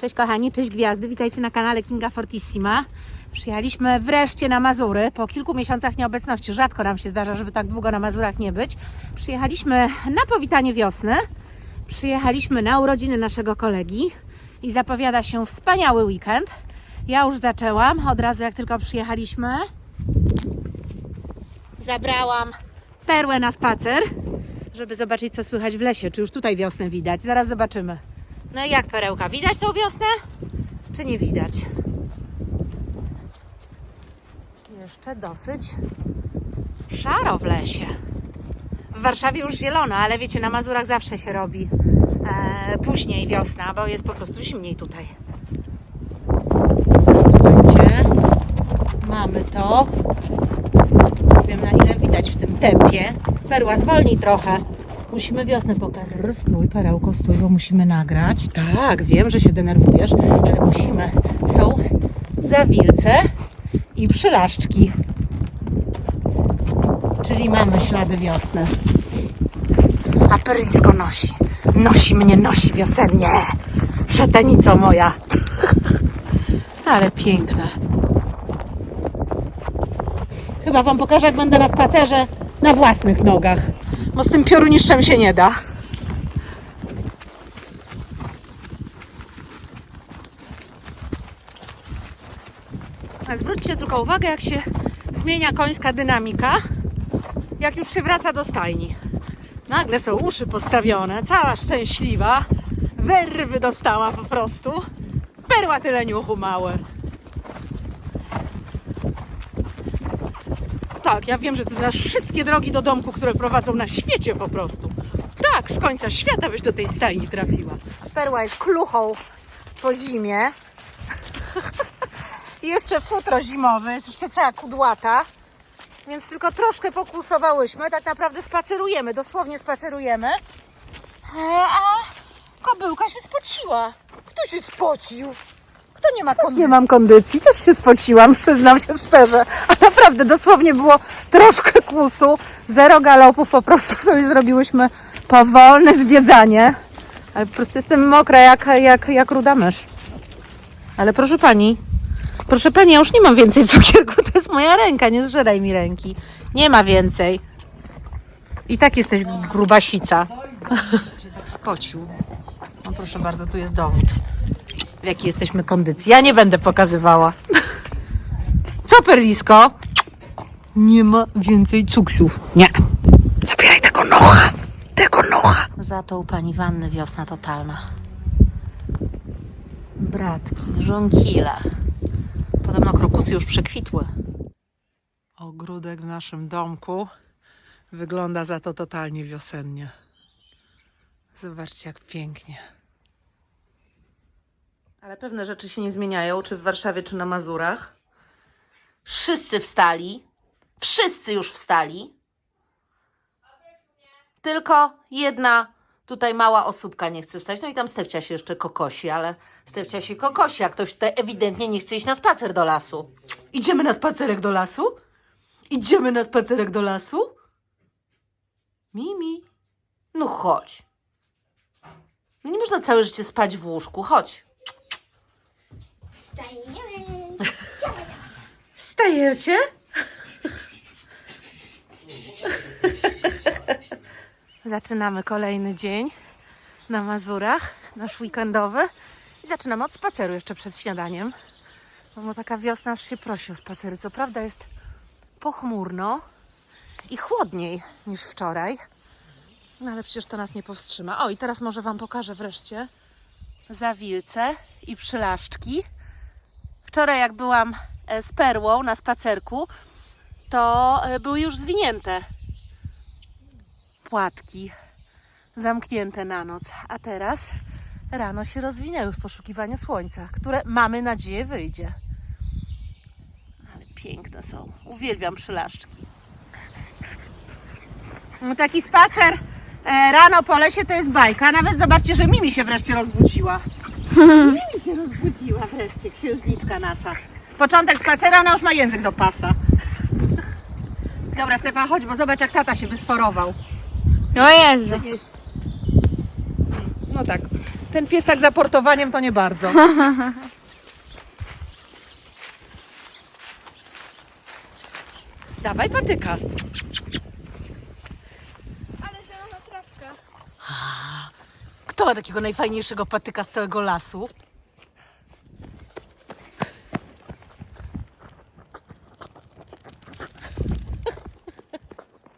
Cześć kochani, cześć gwiazdy, witajcie na kanale Kinga Fortissima. Przyjechaliśmy wreszcie na Mazury po kilku miesiącach nieobecności. Rzadko nam się zdarza, żeby tak długo na Mazurach nie być. Przyjechaliśmy na powitanie wiosny. Przyjechaliśmy na urodziny naszego kolegi i zapowiada się wspaniały weekend. Ja już zaczęłam, od razu jak tylko przyjechaliśmy. Zabrałam perłę na spacer, żeby zobaczyć co słychać w lesie. Czy już tutaj wiosnę widać? Zaraz zobaczymy. No i jak perełka? Widać tą wiosnę? Czy nie widać? Jeszcze dosyć szaro w lesie. W Warszawie już zielono, ale wiecie, na Mazurach zawsze się robi e, później wiosna, bo jest po prostu zimniej tutaj. Słuchajcie, mamy to. Nie wiem na ile widać w tym tempie. Perła zwolni trochę. Musimy wiosnę pokazać. Stój, perełko, stój, bo musimy nagrać. Tak, wiem, że się denerwujesz, ale musimy. Są zawilce i przylaszczki. Czyli mamy ślady wiosny. A perlisko nosi. Nosi mnie, nosi wiosennie. Szetenico moja. Ale piękne. Chyba Wam pokażę, jak będę na spacerze na własnych nogach. Bo z tym pioruniszczem się nie da. A Zwróćcie tylko uwagę, jak się zmienia końska dynamika, jak już się wraca do stajni. Nagle są uszy postawione, cała szczęśliwa, werwy dostała po prostu. Perła tyle niuchu małe. Tak, ja wiem, że ty znasz wszystkie drogi do domku, które prowadzą na świecie po prostu. Tak, z końca świata byś do tej stajni trafiła. Perła jest kluchą po zimie. I jeszcze futro zimowe, jest jeszcze cała kudłata. Więc tylko troszkę pokłusowałyśmy. Tak naprawdę spacerujemy, dosłownie spacerujemy. E, A kobyłka się spociła. Kto się spocił? Kto nie ma kondycji? Nie mam kondycji, też się spociłam, przyznam się szczerze. A naprawdę dosłownie było troszkę kłusu, zero galopów, po prostu sobie zrobiłyśmy powolne zwiedzanie. Ale po prostu jestem mokra jak, jak, jak ruda mysz. Ale proszę pani, proszę pani, ja już nie mam więcej cukierku, to jest moja ręka, nie zżeraj mi ręki. Nie ma więcej. I tak jesteś grubasica. Spocił. No proszę bardzo, tu jest dowód w jakiej jesteśmy kondycji. Ja nie będę pokazywała. Co, Perlisko? Nie ma więcej cuksów. Nie. Zabieraj tego nocha. Tego nocha. Za to u pani Wanny wiosna totalna. Bratki, żonkile. Podobno krokusy już przekwitły. Ogródek w naszym domku wygląda za to totalnie wiosennie. Zobaczcie, jak pięknie. Ale pewne rzeczy się nie zmieniają, czy w Warszawie, czy na Mazurach. Wszyscy wstali. Wszyscy już wstali. Tylko jedna tutaj mała osóbka nie chce wstać. No i tam Stefcia się jeszcze kokosi, ale Stefcia się kokosi, a ktoś tutaj ewidentnie nie chce iść na spacer do lasu. Idziemy na spacerek do lasu? Idziemy na spacerek do lasu? Mimi, no chodź. No nie można całe życie spać w łóżku. Chodź. Wstajemy. Wstajecie? Zaczynamy kolejny dzień na Mazurach, nasz weekendowy. I zaczynamy od spaceru jeszcze przed śniadaniem. Bo taka wiosna aż się prosi o spacery. Co prawda jest pochmurno i chłodniej niż wczoraj. No ale przecież to nas nie powstrzyma. O i teraz może Wam pokażę wreszcie zawilce i przylaszczki. Wczoraj jak byłam e, z perłą na spacerku, to e, były już zwinięte płatki, zamknięte na noc. A teraz rano się rozwinęły w poszukiwaniu słońca, które mamy nadzieję wyjdzie. Ale piękne są. Uwielbiam przylaszczki. No taki spacer e, rano po lesie to jest bajka. Nawet zobaczcie, że Mimi się wreszcie rozbudziła. Mimi się rozbudziła wreszcie, księżniczka nasza. Początek spaceru, ona już ma język do pasa. Dobra, Stefan, chodź, bo zobacz, jak tata się wysforował. No Jezu. No tak. ten pies tak za portowaniem to nie bardzo. Dawaj patyka. Ale zielona trawka. Kto ma takiego najfajniejszego patyka z całego lasu?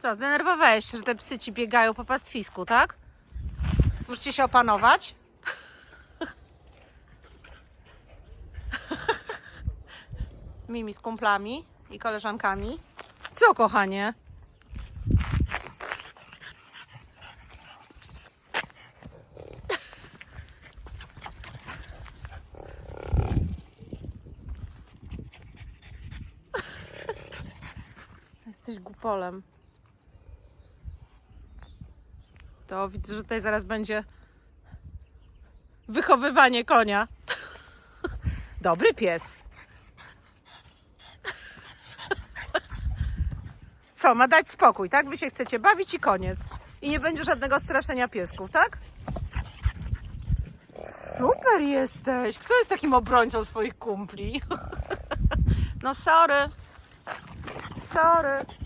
Co, zdenerwowałeś się, że te psy ci biegają po pastwisku, tak? Możecie się opanować? Mimi z kumplami i koleżankami. Co, kochanie? Jesteś głupolem. To widzę, że tutaj zaraz będzie wychowywanie konia. Dobry pies. Co, ma dać spokój, tak? Wy się chcecie bawić i koniec. I nie będzie żadnego straszenia piesków, tak? Super jesteś. Kto jest takim obrońcą swoich kumpli? No sorry. Sorry.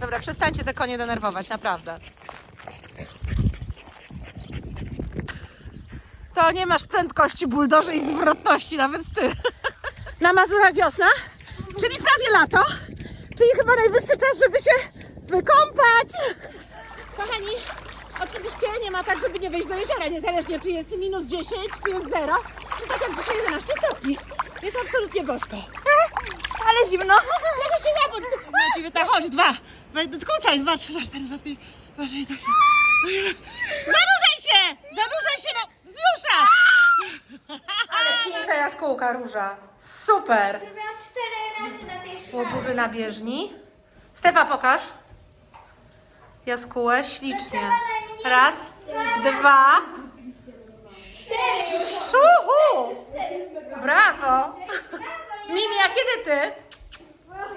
Dobra, przestańcie te konie denerwować, naprawdę. To nie masz prędkości buldoży i zwrotności, nawet ty. Na Mazurach wiosna, czyli prawie lato, czyli chyba najwyższy czas, żeby się wykąpać. Kochani, oczywiście nie ma tak, żeby nie wejść do jeziora, niezależnie czy jest minus 10, czy jest 0, czy tak jak dzisiaj 11 stopni. Jest absolutnie bosko. Ale zimno. Mogę się łapać, tylko na ciebie, tak, chodź, dwa. Kucaj, dwa, trzy, dwa, cztery, dwa, pięć, dwa, sześć, dwa, siedem. Zanurzaj się! Zanurzaj się, no, zniusza! Ale piękna jaskółka róża. Super! Zrobiłam cztery razy na tej Łobuzy na bieżni. Stefa, pokaż. Jaskółę, ślicznie. Raz, dwa, trzy. Uhu! Brawo! Mimi, a kiedy ty?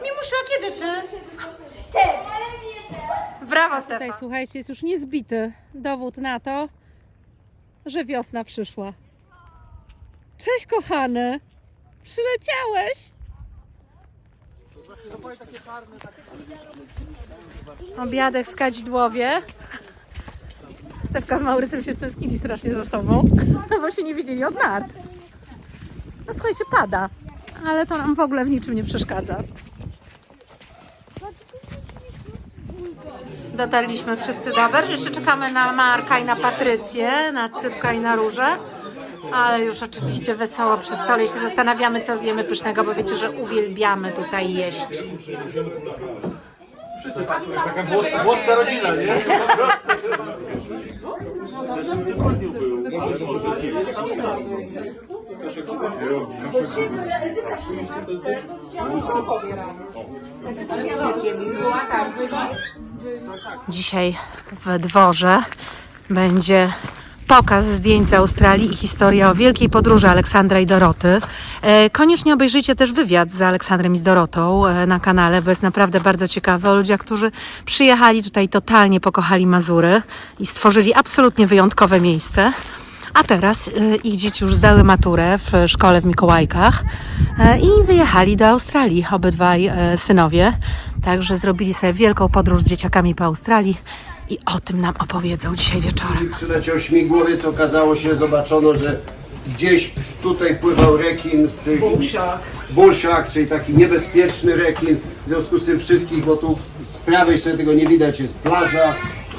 Mimusiu, a kiedy ty? Brawo, Stefa. Tutaj, słuchajcie, jest już niezbity dowód na to, że wiosna przyszła. Cześć, kochany. Przyleciałeś. Obiadek w Kadzidłowie. Stefka z Maurysem się stęsknili strasznie za sobą, bo się nie widzieli od nart. No słuchajcie, pada, ale to nam w ogóle w niczym nie przeszkadza. Dotarliśmy wszyscy do Berż. Jeszcze czekamy na Marka i na Patrycję, na Cypka i na Różę. Ale już oczywiście wesoło przy stole i się zastanawiamy, co zjemy pysznego, bo wiecie, że uwielbiamy tutaj jeść. Taka włoska, włoska rodzina, nie? Dzisiaj w dworze będzie pokaz zdjęć z Australii i historia o wielkiej podróży Aleksandra i Doroty. E, Koniecznie obejrzyjcie też wywiad z Aleksandrem i z Dorotą e, na kanale, bo jest naprawdę bardzo ciekawy o ludziach, którzy przyjechali tutaj, totalnie pokochali Mazury i stworzyli absolutnie wyjątkowe miejsce. A teraz y, ich dzieci już zdały maturę w szkole w Mikołajkach e, i wyjechali do Australii, obydwaj e, synowie. Także zrobili sobie wielką podróż z dzieciakami po Australii i o tym nam opowiedzą dzisiaj wieczorem. Przyleciał śmigłowiec, okazało się, zobaczono, że gdzieś tutaj pływał rekin z tych... Bulsiak. Bulsiak, czyli taki niebezpieczny rekin. W związku z tym wszystkich, bo tu z prawej strony tego nie widać, jest plaża.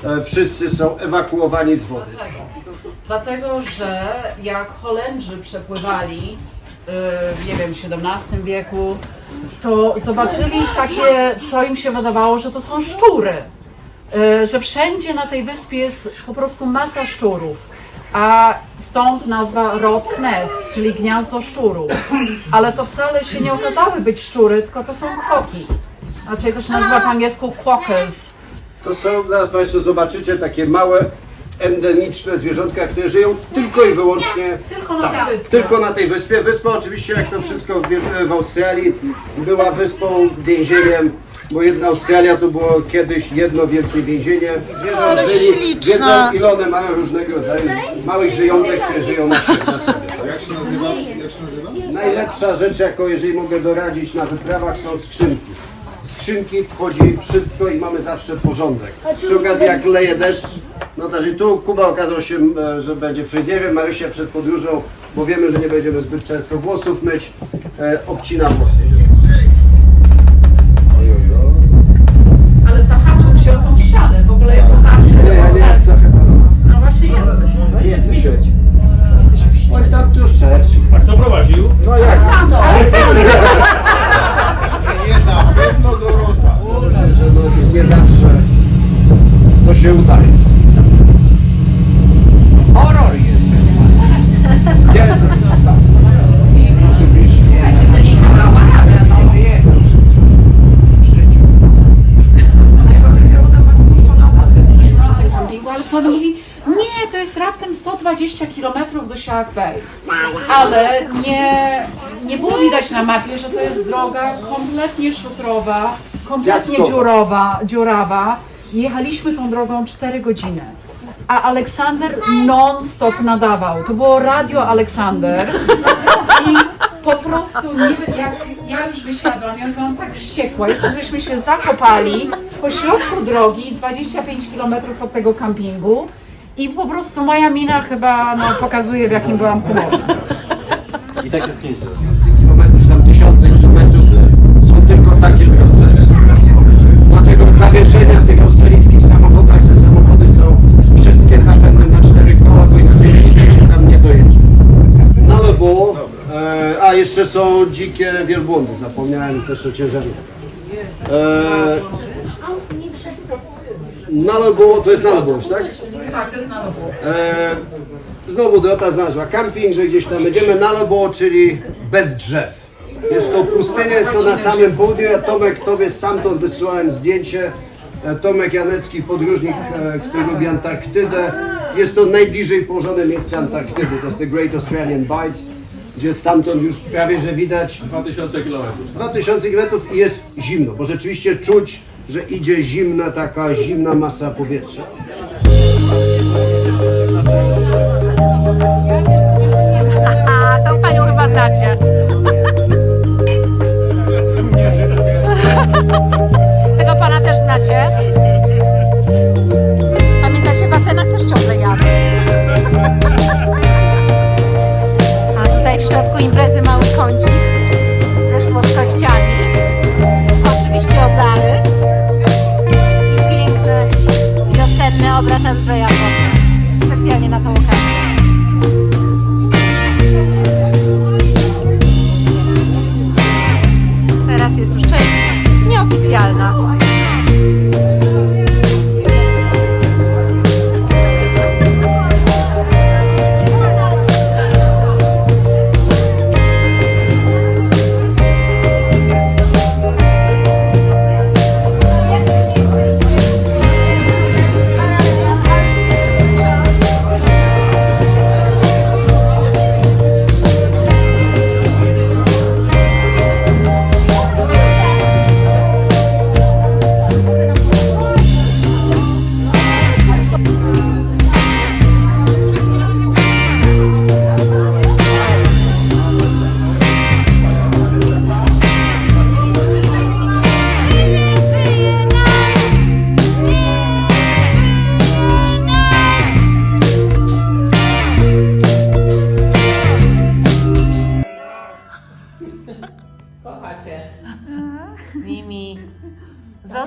E, Wszyscy są ewakuowani z wody. Dlatego, że jak Holendrzy przepływali, yy, nie wiem, w XVII wieku, to zobaczyli takie, co im się wydawało, że to są szczury. Yy, że wszędzie na tej wyspie jest po prostu masa szczurów. A stąd nazwa Rot Nest, czyli gniazdo szczurów. Ale to wcale się nie okazały być szczury, tylko to są kwoki. Znaczy to się nazywa po angielsku quokkas. To są, zaraz Państwo zobaczycie, takie małe, endemiczne zwierzątka, które żyją tylko i wyłącznie Tylko na tej wyspie. Tylko na tej wyspie. Wyspa oczywiście, jak to wszystko w, w Australii, była wyspą, więzieniem bo jedna Australia to było kiedyś jedno wielkie więzienie. Zwierząt Ale żyli, śliczna. wiedzą ile one mają różnego rodzaju małych żyjątek, które żyją na, na sobie. Jak się nazywa? Jak się nazywa? Najlepsza rzecz, jaką jeżeli mogę doradzić na wyprawach, są skrzynki. W skrzynki wchodzi wszystko i mamy zawsze porządek. Przy okazji jak leje deszcz, no też i tu Kuba okazał się, że będzie fryzjerem, Marysia przed podróżą, bo wiemy, że nie będziemy zbyt często włosów myć, e, obcina włosy. Ale zahaczył się o tą ścianę, w ogóle jest. Nie, ja nie chyba. No właśnie jest. No jest mi sieć. Oj tam troszeczkę. A kto prowadził? No jak? Nie, na pewno. Zawsze to się udaje. Horror jest. No, tak. Oczywiście. Dała radę, przy tym kampingu, ale co ona mówi? Nie, to jest raptem 120 km do Siak Bay. Ale nie, nie było widać na mapie, że to jest droga kompletnie szutrowa, kompletnie Piaskowa. dziurowa, dziurawa. Jechaliśmy tą drogą 4 godziny. A Aleksander non-stop nadawał. To było radio Aleksander. I po prostu nie wiem, jak ja już wysiadłam, ja już byłam tak wściekła, jeszcze żeśmy się zakopali po środku drogi, 25 km od tego kampingu i po prostu moja mina chyba no, pokazuje w jakim byłam humorze. I tak jest kiedyś. Zawieszenia w tych australijskich samochodach, te samochody są wszystkie z napędem na cztery koła, bo inaczej nigdy się tam nie dojedzie. No ale było, e, a jeszcze są dzikie wielbłądy, zapomniałem też o ciężarówkach. E, Nalobo, to jest Nalobosz, tak? Tak, to jest na lobu. E, znowu Dorota znalazła camping, że gdzieś tam będziemy na Lobo, czyli bez drzew. Jest to pustynia, jest to na samym południu. Ja Tomek Tobie stamtąd wysyłałem zdjęcie. E, Tomek Janecki, podróżnik, e, który lubi Antarktydę. Jest to najbliżej położone miejsce Antarktydy. To jest The Great Australian Bight, gdzie stamtąd już prawie że widać 2000 kilometrów. 2000 km i jest zimno, bo rzeczywiście czuć, że idzie zimna, taka zimna masa powietrza. Tą panią chyba znacie. Tego pana też znacie. Pamiętacie, w Atenach też ciągle jadą. A tutaj w środku imprezy mały kącik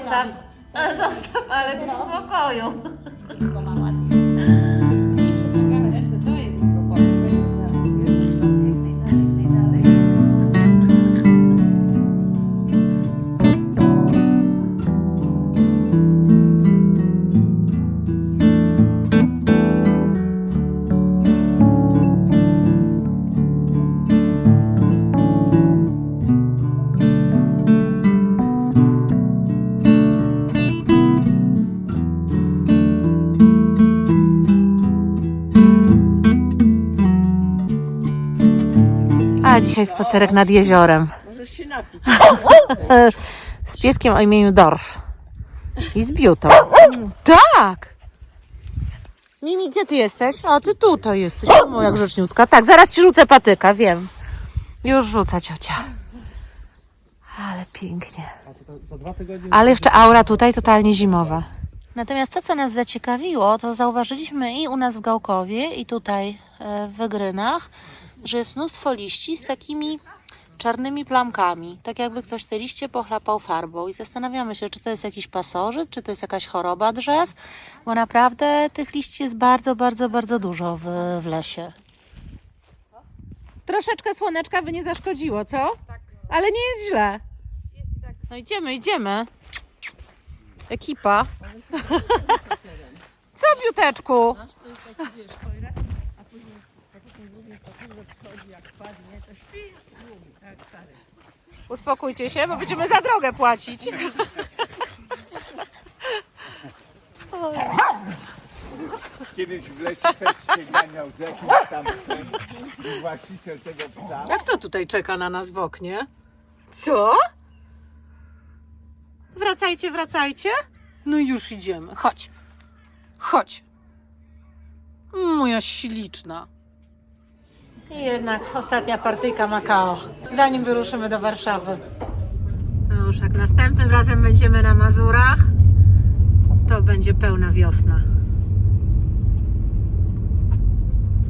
zostaw, zostaw, ale w spokoju. Dzisiaj spacerek nad jeziorem. Z pieskiem o imieniu Dorf. I z biutą. Tak! Mimi, gdzie ty jesteś? A ty tutaj jesteś. O, moja grzeczniutka. Tak, zaraz ci rzucę patyka, wiem. Już rzuca ciocia. Ale pięknie. Ale jeszcze aura tutaj totalnie zimowa. Natomiast to, co nas zaciekawiło, to zauważyliśmy i u nas w Gałkowie, i tutaj e, w Wygrynach, że jest mnóstwo liści z takimi czarnymi plamkami. Tak jakby ktoś te liście pochlapał farbą. I zastanawiamy się, czy to jest jakiś pasożyt, czy to jest jakaś choroba drzew, bo naprawdę tych liści jest bardzo, bardzo, bardzo dużo w, w lesie. Troszeczkę słoneczka by nie zaszkodziło, co? Tak. Ale nie jest źle. No idziemy, idziemy. Ekipa. Co, biuteczku? Uspokójcie się, bo będziemy za drogę płacić. Kiedyś w lesie też się ganiał z jakimś tam psem i właściciel tego psa. Jak to tutaj czeka na nas w oknie? Co? Wracajcie, wracajcie. No już idziemy. Chodź. Chodź. Moja śliczna. I jednak ostatnia partyjka Makao, zanim wyruszymy do Warszawy. No już jak następnym razem będziemy na Mazurach, to będzie pełna wiosna.